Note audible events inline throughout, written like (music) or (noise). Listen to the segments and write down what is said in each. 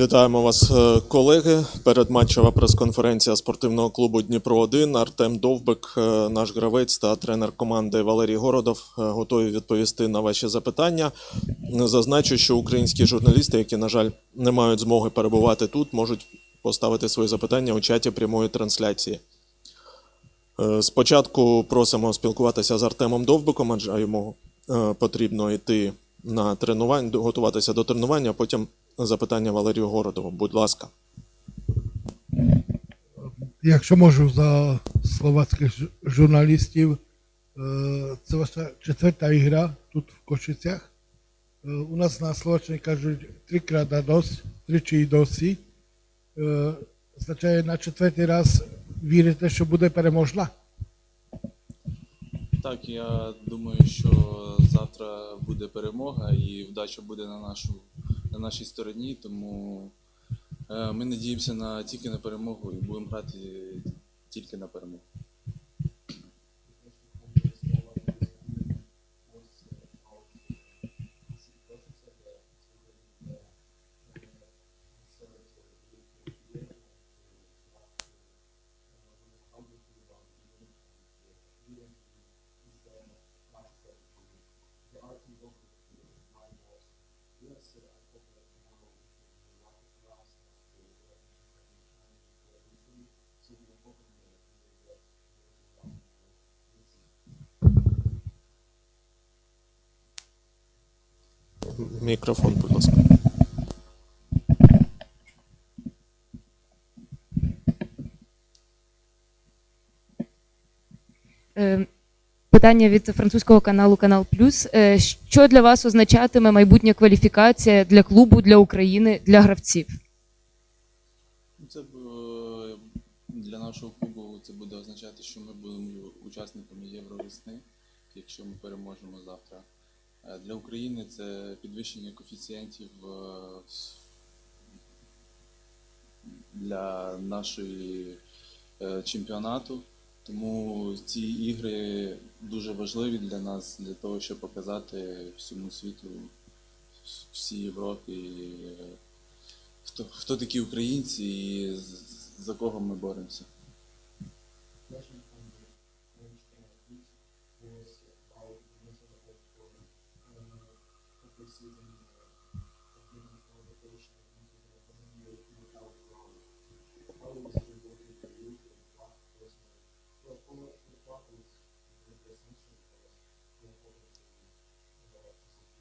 Вітаємо вас, е, колеги. Передматчева прес-конференція спортивного клубу Дніпро 1 Артем Довбик, е, наш гравець та тренер команди Валерій Городов е, готові відповісти на ваші запитання. Зазначу, що українські журналісти, які, на жаль, не мають змоги перебувати тут, можуть поставити свої запитання у чаті прямої трансляції. Спочатку просимо спілкуватися з Артемом Довбиком, адже йому потрібно йти на тренування, готуватися до тренування, а потім запитання Валерію Городову. Будь ласка. Якщо можу за словацьких журналістів, е, це ваша четверта ігра тут в Кошицях. Е, У нас на Словаччині кажуть трикрат а досť, тричі і досі. Е, Означає на четвертий раз вірите, що буде переможна? Так, я думаю, що завтра буде перемога і вдача буде на, нашу, на нашій стороні, тому е, ми надіємося на, тільки на перемогу і будемо грати тільки на перемогу. Мікрофон, будь ласка. Е, Питання від французького каналу Канал Плюс. Е, Що для вас означатиме майбутня кваліфікація для клубу, для України, для гравців? Ну, Це б, е, для нашого клубу це буде означати, що ми будемо учасниками Євровесни, якщо ми переможемо завтра. Е, Для України це підвищення коефіцієнтів е, для нашої е, чемпіонату. Тому ці ігри дуже важливі для нас, для того, щоб показати всьому світу, всій Європі, хто, хто такі українці і за кого ми боремося.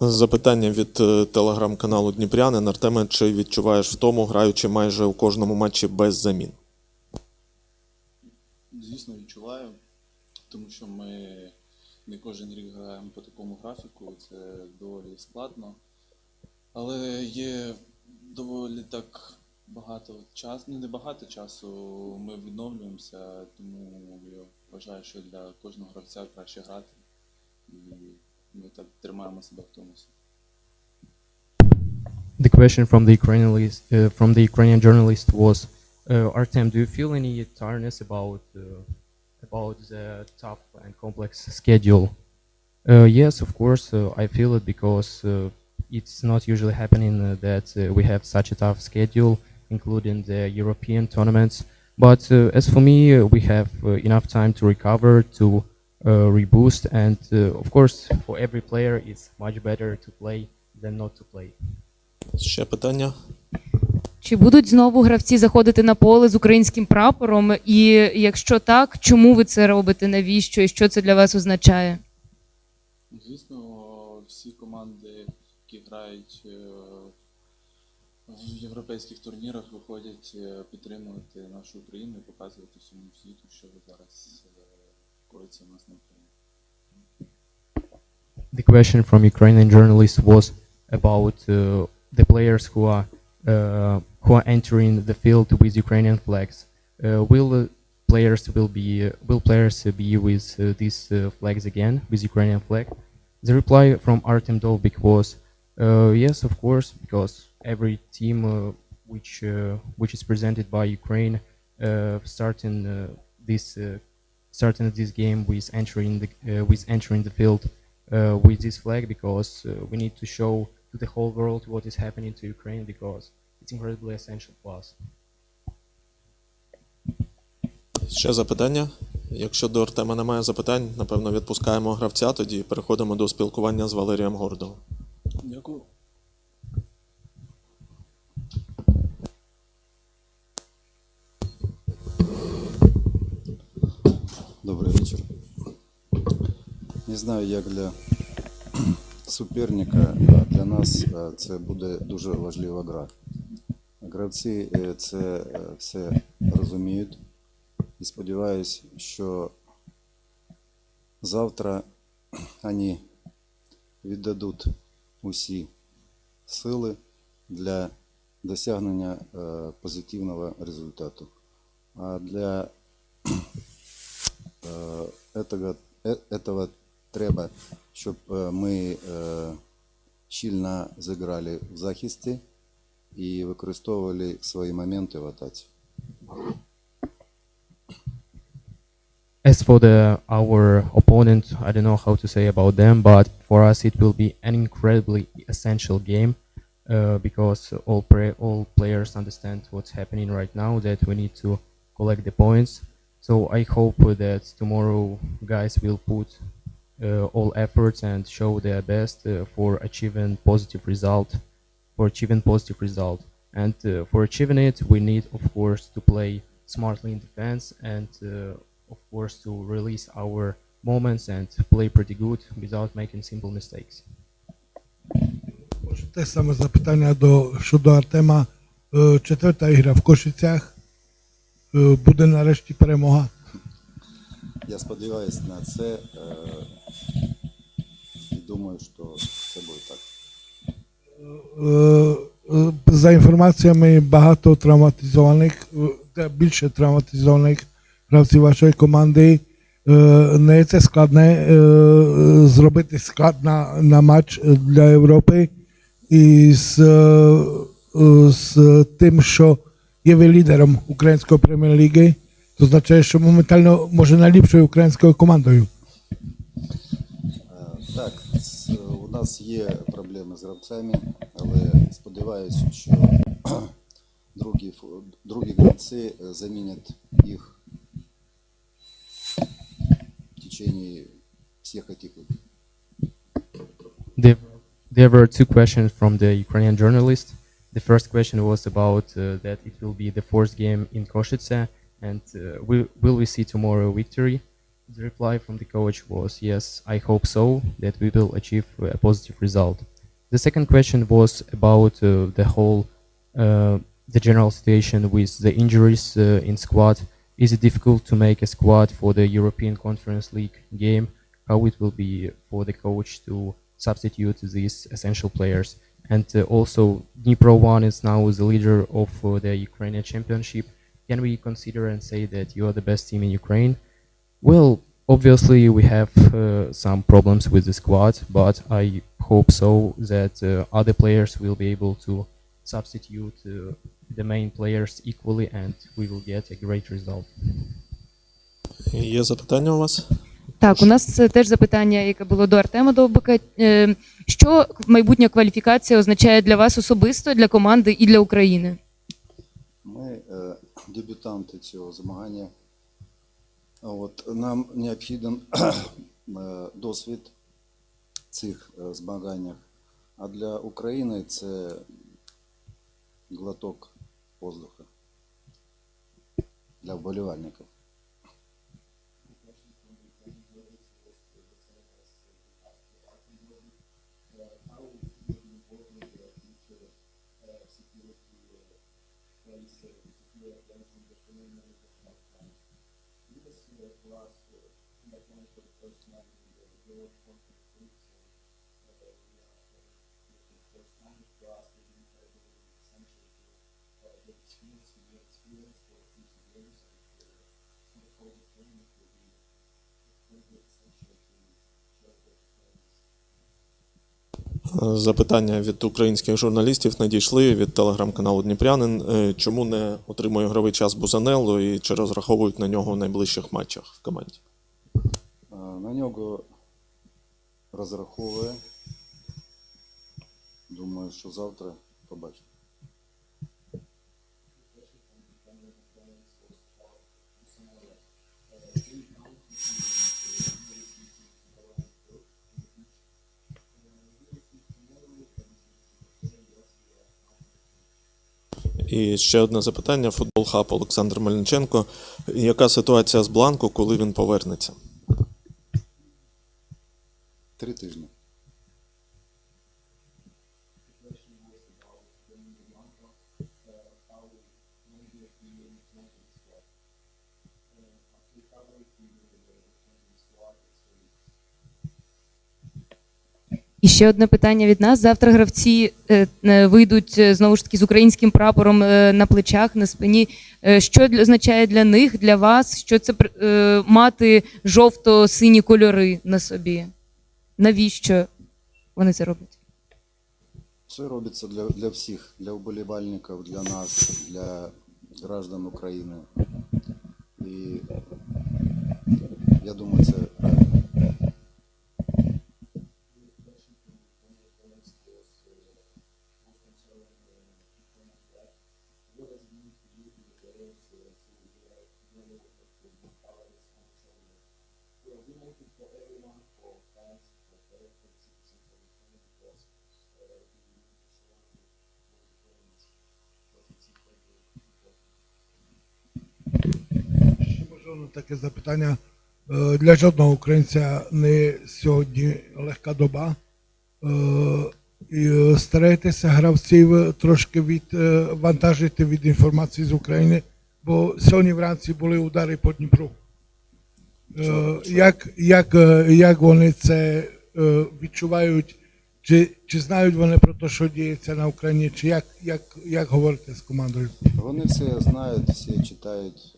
Запитання від е, телеграм-каналу Дніпрянин. Артеме, чи відчуваєш втому, граючи майже у кожному матчі без замін? Звісно, відчуваю, тому що ми не кожен рік граємо по такому графіку, це доволі складно. Але є доволі так багато часу, ну не багато часу ми відновлюємося, тому я вважаю, що для кожного гравця краще грати. І ми так тримаємо себе в тонусі. The question from the Ukrainian list, uh, from the Ukrainian journalist was, uh, Artem, do you feel any tiredness about uh, about the tough and complex schedule? Uh, yes, of course, uh, I feel it because uh, it's not usually happening uh, that uh, we have such a tough schedule, including the European tournaments. But uh, as for me, uh, we have uh, enough time to recover, to uh, reboost, and uh, of course, for every player, it's much better to play than not to play. Ще питання? Чи будуть знову гравці заходити на поле з українським прапором? І якщо так, чому ви це робите? Навіщо і що це для вас означає? Звісно, всі команди, які грають е, в європейських турнірах, виходять е, підтримувати нашу Україну і показувати всьому світу, що зараз the question from Ukrainian journalist was about uh, the players who are uh, who are entering the field with Ukrainian flags. Uh, will players will be uh, will players be with uh, these uh, flags again with Ukrainian flag? The reply from Artem Dolbik was yes, of course, because every team which which is presented by Ukraine starting this starting this game with entering the uh, with entering the field uh, with this flag because uh, we need to show to the whole world what is happening to Ukraine because it's incredibly essential for us. Ще запитання? Якщо до Артема немає запитань, напевно, відпускаємо гравця, тоді переходимо до спілкування з Валерієм Гордовим. Дякую. Добрий вечір. Не знаю, як для (clears throat) суперника, для нас е, це буде дуже важлива гра. Гравці е, це е, все розуміють і сподіваюся, що завтра вони віддадуть усі сили для досягнення позитивного результату. А для этого, е- этого треба, щоб е, ми е, щільно зіграли в захисті і використовували свої моменти в атаці. As for the our opponent, I don't know how to say about them, but for us it will be an incredibly essential game uh, because all pra- all players understand what's happening right now. That we need to collect the points. so I hope that tomorrow guys will put uh, all efforts and show their best uh, for achieving positive result for achieving positive result and uh, for achieving it we need of course to play smartly in defense and uh, of course to release our moments and play pretty good without making simple mistakes Też same zapytania do siódma tema. Czetvrta igra v Košicách Буде нарешті перемога. Я сподіваюся на це е, і думаю, що це буде так. Е, е, За інформаціями багато травматизованих, е, більше травматизованих гравців вашої команди. Е, Не є це складне е, е, зробити склад на, на матч е, для Європи і з, е, е, з тим, що є ви лідером української прем'єр-ліги, означає, що моментально може найліпшою українською командою. Е, Так, у нас є проблеми з гравцями, але сподіваюся, що (clears throat) другі, другі гравці замінять їх в течение всіх этих. There, there were two questions from the Ukrainian journalist. The first question was about uh, that it will be the fourth game in Košice, and uh, we, will we see tomorrow victory? The reply from the coach was yes, I hope so, that we will achieve a positive result. The second question was about uh, the whole, uh, the general situation with the injuries uh, in squad. Is it difficult to make a squad for the European Conference League game? How it will be for the coach to substitute these essential players? and uh, also Dnipro One is now the leader of uh, the Ukrainian championship. Can we consider and say that you are the best team in Ukraine? Well, obviously we have uh, some problems with the squad, but I hope so that uh, other players will be able to substitute uh, the main players equally, and we will get a great result. Є запитання у вас? Так, у нас е, теж запитання, яке було до Артема Довбика. Е, Що майбутня кваліфікація означає для вас особисто, для команди і для України? Ми е, дебютанти цього змагання. От, нам необхіден досвід в цих змаганнях. А для України це глоток воздуха для вболівальників. for us, uh, like only for the first time, the the first time for us, to, the experience, experience for a few years, and the whole thing, will be, to show that Запитання від українських журналістів надійшли від телеграм-каналу Дніпрянин. Е, Чому не отримує гровий час Бузанелло і чи розраховують на нього в найближчих матчах в команді? Е, На нього розраховує. Думаю, що завтра побачимо. І ще одне запитання. Футбол Хаб Олександр Мельниченко. Яка ситуація з Бланко, коли він повернеться? Три тижні. І ще одне питання від нас. Завтра гравці е, е, вийдуть е, знову ж таки з українським прапором на плечах, на спині. Що означає для них, для вас, що це мати жовто-сині кольори на собі? Навіщо вони це роблять? Це робиться для, для всіх, для вболівальників, для нас, для граждан України. І я думаю, це правильно. Таке запитання. Е, Для жодного українця не сьогодні легка доба. Е, е, старайтеся гравців трошки відвантажити від інформації з України, бо сьогодні вранці були удари по Дніпру. Як, як, як вони це відчувають? Чи, чи знають вони про те, що діється на Україні, чи як, як, як говорити з командою? Вони все знають, всі читають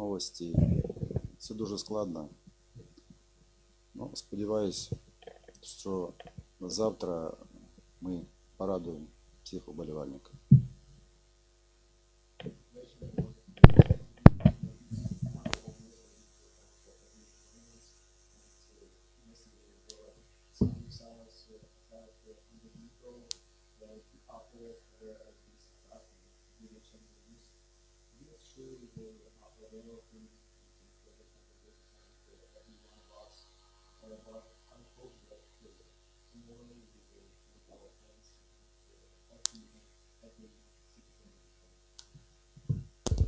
новості. Це дуже складно. Ну, сподіваюсь, що завтра ми порадуємо всіх уболівальників.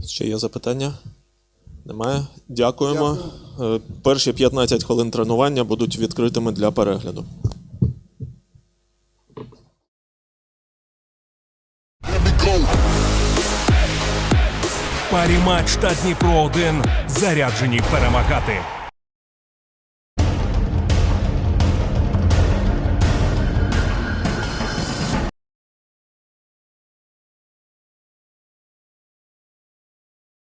Ще є запитання? Немає? Дякуємо. Дякую. Перші 15 хвилин тренування будуть відкритими для перегляду. Парі матч та Дніпро 1 заряджені перемагати.